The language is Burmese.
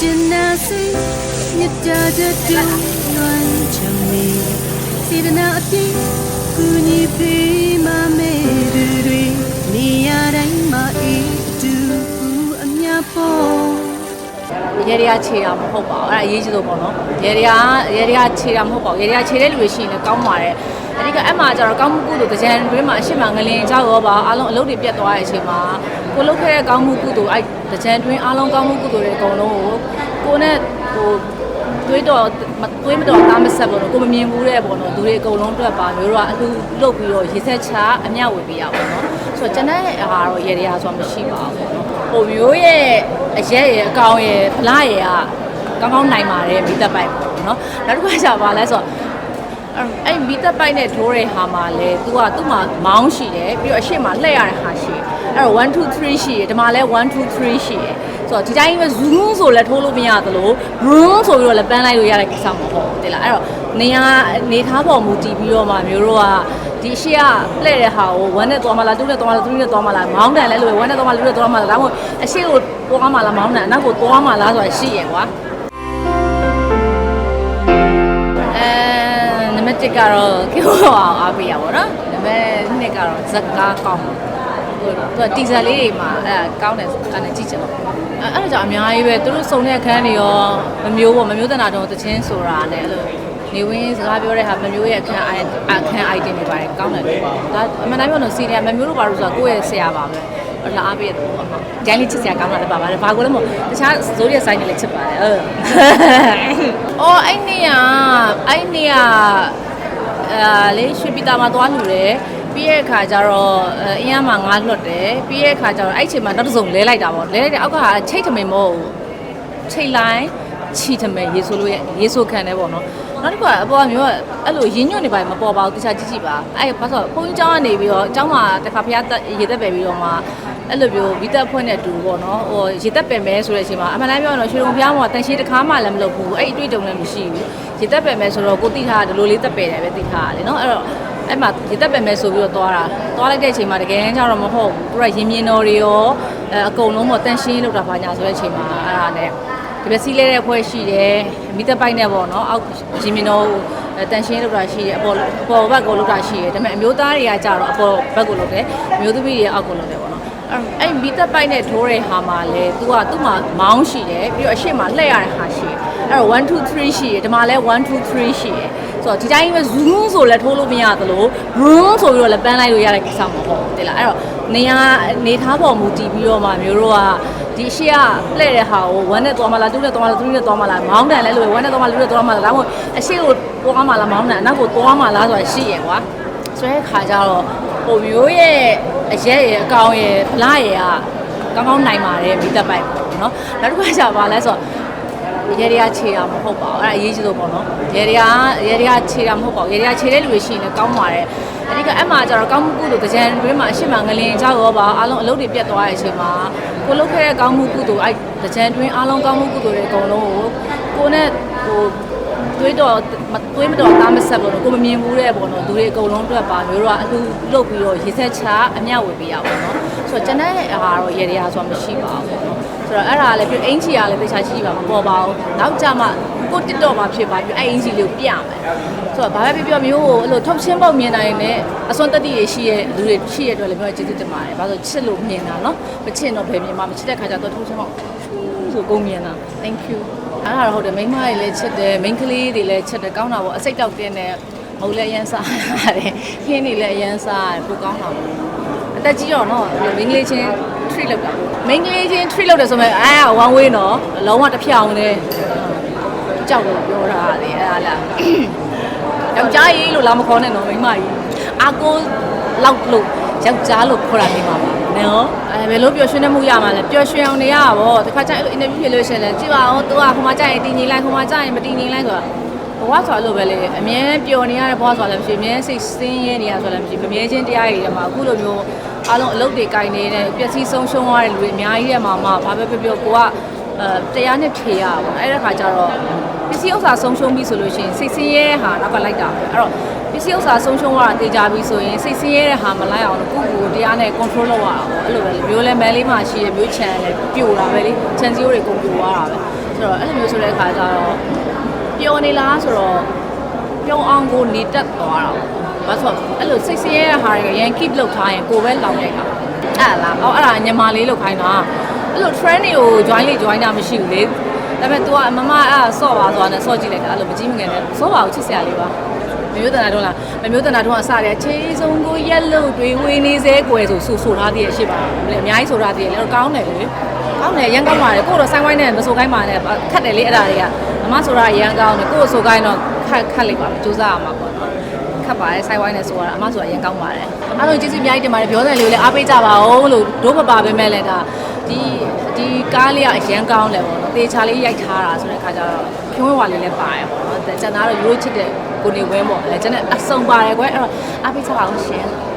真那水，你家的就乱成你，谁的那边，故你陪妈妹对对，你呀来嘛一度不阿呀波。 ရေတွေကခြေတာမဟုတ်ပါဘူးအဲ့ဒါအရေးကြီးဆုံးပေါ့နော်ရေတွေကရေတွေကခြေတာမဟုတ်ပါဘူးရေတွေကခြေတဲ့လူတွေရှိရင်လည်းကောင်းပါတယ်အဓိကအဲ့မှာကျတော့ကောင်းမှုကုသိုလ်တကြံတွင်းမှာအရှိမငလင်ကြောက်ရောပါအားလုံးအလုပ်တွေပြတ်သွားတဲ့အချိန်မှာ ကိုလုပ်ခဲ့တဲ့ကောင်းမှုကုသိုလ်အဲ့တကြံတွင်းအားလုံးကောင်းမှုကုသိုလ်တွေအကုန်လုံးကိုကိုနဲ့ဟိုတွေးတော့မတွေးမတော့သားမဆက်ပေါ့နော်ကိုမမြင်ဘူးတဲ့ပေါ့နော်သူတွေအကုန်လုံးအတွက်ပါမျိုးတော့အလှလုပ်ပြီးတော့ရေဆက်ချအမျှဝေပေးရပါတော့ဆိုတော့ကျန်တဲ့ဟာတော့ရေတွေကဆိုတာမရှိပါဘူးပေါ့နော်ဟိုမျိုးရဲ့အရက်ရဲ့အကောင်ရဲ့ဖလားရဲ့ကကောင်းကောင်းနိုင်ပါတယ်မိသက်ပိုက်ပေါ့နော်နောက်တစ်ခါကျပါလဲဆိုတော့ အဲ့အဲ့မီတက်ပိုက်နဲ့ထိုးတဲ့ဟာမှာလဲ तू ကသူ့မှာမောင်းရှိတယ်ပြီးတော့အရှိမလှည့်ရတဲ့ဟာရှိတယ်အဲ့တော့1 2 3ရှိတယ်ဒီမှာလဲ1 2 3ရှိတယ်ဆိုတော့ဒီတိုင်းပဲ zoom ဆိုလဲထိုးလို့မရသလို room ဆိုပြီးတော့လဲပန်းလိုက်လို့ရတဲ့ကိစ္စမဟုတ်ဘူးတိလားအဲ့တော့နေရာနေထားပေါ်မူတည်ပြီးတော့မှမျိုးတို့ကဒီအရှိကလှည့်တဲ့ဟာကို1နဲ့သွားမလား2နဲ့သွားမလား3နဲ့သွားမလားမောင်းတန်လဲလို့1နဲ့သွားမလား2နဲ့သွားမလားဒါမှမဟုတ်အရှိကိုသွားမလားမောင်းတန်အနောက်ကိုသွားမလားဆိုတာရှိရယ်ကွာ တ်1ကတော့ကိဟောအောင်အားပေးရပါတော့နံပါတ်2ကတော့ဇက်ကားကောင်းဟိုသူကတီဇာလေးတွေမှာအဲကောင်းတယ်ကနေကြည့်ချင်တော့အဲအဲ့ဒါကြောင့်အများကြီးပဲသူတို့စုံတဲ့အခန်းတွေရောမမျိုးပေါ့မမျိုးတနာတော့တချင်းဆိုတာနဲ့အဲ့လိုနေဝင်းစကားပြောတဲ့ဟာမမျိုးရဲ့အခန်းအခန်း item တွေပါတယ်ကောင်းတယ်လို့ပေါ့ဒါအမှန်တိုင်းပြောလို့စီနီယာမမျိုးတို့ဘာလို့ဆိုတာကိုယ့်ရဲ့ဆရာပါပဲအဲ့ဒါအားပေးရတယ်ပေါ့နော်ဂျိုင်းလေးချစ်စရာကောင်းတာလည်းပါပါတယ်ဘာကိုလဲမို့တခြားဇိုးရဆိုင်တွေလည်းချစ်ပါတယ်ဟုတ်အော်အဲ့နေ့ကအဲ့နေ့က အဲလေရွှေပြည်သားမှာသွားလှူတယ်ပြီးရဲ့အခါကျတော့အဲအင်းရမှာငါးလွတ်တယ်ပြီးရဲ့အခါကျတော့အဲ့အချိန်မှာနောက်တစ်စုံလဲလိုက်တာပေါ့လဲလိုက်တဲ့အောက်ကချိတ်ထမင်မဟုတ်ဘူးချိတ်လိုက်ချီထမင်ရေဆိုလို့ရေဆိုခံတယ်ပေါ့နော်နောက်တစ်ခုကအပေါ်ကမျိုးကအဲ့လိုရင်းညွန့်နေပါမပေါ်ပါဘူးတခြားကြည့်ကြည့်ပါအဲ့ဘာလို့ဘုန်းကြီးကျောင်းကနေပြီးတော့ကျောင်းမှာတစ်ခါဖျားတက်ရေတက်ပယ်ပြီးတော့မှ အဲ့လိုမျိုးဗီတက်ဖွင့်တဲ့တူပေါ့နော်ဟိုရေတက်ပယ်မဲဆိုတဲ့အချိန်မှာအမှန်တမ်းပြောရင်တော့ရွှေုံဖျားမှာတန်ရှည်တစ်ခါမှလည်းမလုပ်ဘူးအဲ့အတွေ့အကြုံလည်းမရှိဘူးရေတက်ပယ်မဲဆိုတော့ကိုတိထားတယ်လို့လေးတက်ပယ်တယ်ပဲတိထားတယ်နော်အဲ့တော့အဲ့မှာရေတက်ပယ်မဲဆိုပြီးတော့သွားတာသွားလိုက်တဲ့အချိန်မှာတကယ်ကျတော့မဟုတ်ဘူးသူကရင်မြင်တော်တွေရောအဲအကုန်လုံးပေါ့တန်ရှင်းလောက်တာပါညာဆိုတဲ့အချိန်မှာအဲ့ဒါနဲ့ဒီပစီလဲတဲ့အဖွဲ့ရှိတယ်မိသက်ပိုက်နဲ့ပေါ့နော်အောက်ရင်မင်းတို့တန်ရှင်းလောက်တာရှိတယ်အပေါ်အပေါ်ဘက်ကိုလောက်တာရှိတယ်ဒါပေမဲ့အမျိုးသားတွေကကြတော့အပေါ်ဘက်ကိုလောက်တယ်အမျိုးသမီးတွေကအောက်ကိုလောက်တယ်ပေါ့နော် အဲ့အဲ့မိသက်ပိုက်နဲ့ထိုးတဲ့ဟာမှာလဲ तू ကသူ့မှာမောင်းရှိတယ်ပြီးတော့အရှိမလှည့်ရတဲ့ဟာရှိတယ်အဲ့တော့1 2 3ရှိတယ်ဒီမှာလဲ1 2 3ရှိတယ်ဆိုတော့ဒီတိုင်းပဲ zoom ဆိုလဲထိုးလို့မရသလို room ဆိုပြီးတော့လဲပန်းလိုက်လို့ရတဲ့ကိစ္စမဟုတ်ဘူးတိလားအဲ့တော့နေရာနေထားပေါ်မူတည်ပြီးတော့မှမျိုးတို့ကဒီအရှိကလှည့်တဲ့ဟာကို1နဲ့သွားမလား2နဲ့သွားမလား3နဲ့သွားမလားမောင်းတန်လဲလို့1နဲ့သွားမလား2နဲ့သွားမလားဒါမှမဟုတ်အရှိကိုသွားမလားမောင်းတန်အနောက်ကိုသွားမလားဆိုတာရှိရယ်ကွာဆိုတဲ့ခါကျတော့ဟိုမျိုးရဲ့ အရက်ရဲ့အကောင်ရဲ့ဖလားရဲ့ကကောင်းကောင်းနိုင်ပါတယ်မိသက်ပိုက်ပေါ့နော်နောက်တစ်ခါကျပါလဲဆိုတော့ရေတွေကခြေတာမဟုတ်ပါဘူးအဲ့ဒါအရေးကြီးဆုံးပေါ့နော်ရေတွေကရေတွေကခြေတာမဟုတ်ပါဘူးရေတွေကခြေတဲ့လူတွေရှိရင်လည်းကောင်းပါတယ်အဓိကအဲ့မှာကျတော့ကောင်းမှုကုသိုလ်တကြံတွင်းမှာအရှိမငလင်ကြောက်ရောပါအားလုံးအလုပ်တွေပြတ်သွားတဲ့အချိန်မှာကိုလုပ်ခဲ့တဲ့ကောင်းမှုကုသိုလ်အဲ့တကြံတွင်းအားလုံးကောင်းမှုကုသိုလ်တွေအကုန်လုံးကိုကိုနဲ့ဟို တွေးတော့မတွေးမတော့သားမဆက်ပေါ့နော်ကိုမမြင်ဘူးတဲ့ပေါ့နော်သူတွေအကုန်လုံးအတွက်ပါမျိုးတော့အလှလုပ်ပြီးတော့ရေဆက်ချအမျှဝေပေးရပါတော့ဆိုတော့ကျန်တဲ့ဟာတော့ရေတွေကဆိုတာမရှိပါဘူးပေါ့နော်ဆိုတော့အဲ့ဒါလည်းပြီးအင်ချီကလည်းတခြားရှိပါမပေါ်ပါဘူးနောက်ကြမှာကိုတစ်တော့မှာဖြစ်ပါပြီးအဲ့အင်ချီလေးကိုပြမယ်ဆိုတော့ဘာပဲပြောပြောမျိုးကိုအဲ့လိုထုတ်ချင်းပေါက်မြင်နိုင်တဲ့အစွမ်းတက်တည်တွေရှိရဲ့လူတွေရှိရဲ့အတွက်လည်းပြောကျေးဇူးတင်ပါတယ်ဘာလို့ချစ်လို့မြင်တာနော်မချစ်တော့ဘယ်မြင်မှမချစ်တဲ့ခါကျတော့ထုတ်ချင်းပေါက်ဆိုကုန်မြင်တာ thank you အဲ့ဒါတော့ဟုတ်တယ်မိန်းမတွေလည်းချစ်တယ်မိန်းကလေးတွေလည်းချစ်တယ်ကောင်းတာပေါ့အစိတ်တောက်တင်းတယ်မဟုတ်လည်းအရန်စားရတယ်ခင်းနေလည်းအရန်စားရတယ်ပိုကောင်းတာပေါ့အသက်ကြီးတော့နော်မိန်းကလေးချင်း treat လုပ်တာမိန်းကလေးချင်း treat လုပ်တယ်ဆိုမဲ့အဲ one way နော်လုံးဝတစ်ဖြောင်နဲ့ကြောက်လို့ပြောတာလေအဲ့ဒါလားယောက်ျားကြီးလို့လာမခေါ်နဲ့နော်မိန်းမကြီးအာကိုလောက်လို့ ယောက်ျားလို့ခေါ်တာနေမှာပါနော်အဲဘယ်လိုပျော်ရွှင်နေမှုရမှာလဲပျော်ရွှင်အောင်နေရတာဗောတခါကျရင်အင်တာဗျူးဖြစ်လို့ရှိရင်လည်းကြည့်ပါဦး तू ကဟိုမှာကြာရင်တင်းငိမ့်လိုက်ဟိုမှာကြာရင်မတင်းငိမ့်လိုက်ဆိုတာဘဝဆိုတာလို့ပဲလေအမြဲပျော်နေရတဲ့ဘဝဆိုတာလည်းမရှိအမြဲစိတ်ဆင်းရဲနေရဆိုတာလည်းမရှိပမြဲချင်းတရားတွေထဲမှာအခုလိုမျိုးအားလုံးအလုပ်တွေကင်နေတဲ့ပျက်စီးဆုံးရှုံးရတဲ့လူတွေအများကြီးထဲမှာမှဘာပဲပြောပြောကိုကအဲတရားနဲ့ဖြေရပါဘောအဲ့ဒါခါကျတော့ပစ္စည်းဥစ္စာဆုံးရှုံးပြီဆိုလို့ရှိရင်စိတ်ဆင်းရဲတဲ့ဟာနောက်ကလိုက်တာပဲအဲ့တော့ ပစ္စည်းဥစ္စာဆုံးရှုံးသွားတာတေချာပြီဆိုရင်စိတ်ဆင်းရဲတဲ့ဟာမလိုက်အောင်လို့ကိုယ့်ကိုယ်တရားနဲ့ control လုပ်ရအောင်အဲ့လိုပဲမျိုးလဲမဲလေးမှရှိရမျိုးချန်လဲပြိုတာပဲလေချန်စီယိုတွေကုန်ပြိုသွားတာပဲဆိုတော့အဲ့လိုမျိုးဆိုတဲ့အခါကျတော့ပျော်နေလားဆိုတော့ပျော်အောင်ကိုနေတက်သွားတာပေါ့ဘာလို့ဆိုအဲ့လိုစိတ်ဆင်းရဲတဲ့ဟာတွေကရန် keep လုပ်ထားရင်ကိုယ်ပဲလောင်လိုက်တာအဲ့လားအော်အဲ့ဒါညမာလေးလုပ်ခိုင်းတာအဲ့လို trend တွေကို join လေး join တာမရှိဘူးလေဒါပေမဲ့ तू ကမမအဲ့ဒါဆော့ပါဆိုတာနဲ့ဆော့ကြည့်လိုက်တာအဲ့လိုမကြည့်မငယ်နဲ့ဆော့ပါကိုချစ်စရာလေးပါ မမျိုးတနာတော့လားမမျိုးတနာတော့အစတယ်ချေးစုံကိုရက်လို့တွေဝေးနေစေကွယ်ဆိုဆူဆိုထားသေးရဲ့ရှိပါလေအများကြီးဆိုထားသေးရဲ့လေကောင်းတယ်လေကောင်းတယ်ရန်ကောင်းပါတယ်ကို့တော့ဆိုင်းဝိုင်းနဲ့မဆိုကိုင်းပါနဲ့ခတ်တယ်လေအဲ့ဒါတွေကမမဆိုတာရန်ကောင်းတယ်ကို့ဆိုကိုင်းတော့ခတ်ခတ်လိုက်ပါမယ်စူးစမ်းရမှာပေါ့နော်ခတ်ပါတယ်ဆိုင်ဝိုင်းနဲ့ဆိုရတာအမဆိုတာရန်ကောင်းပါတယ်အားလုံးကျေးဇူးအများကြီးတင်ပါတယ်ပြောတယ်လေးကိုလည်းအားပေးကြပါဦးလို့တို့မပါပဲမဲ့လည်းဒါဒီဒီကားလေးကအရန်ကောင်းတယ်ပေါ့နော်တေချာလေးရိုက်ထားတာဆိုတဲ့ခါကျတော့ ဖြိုးဝဲဝါလေးလည်းပါတယ်ပေါ့နော်ကျန်တာတော့ရိုးချစ်တဲ့ကိုနေဝဲပေါ့အဲကျန်တဲ့အစုံပါတယ်ကွယ်အဲ့တော့အားပေးကြပါဦးရှင်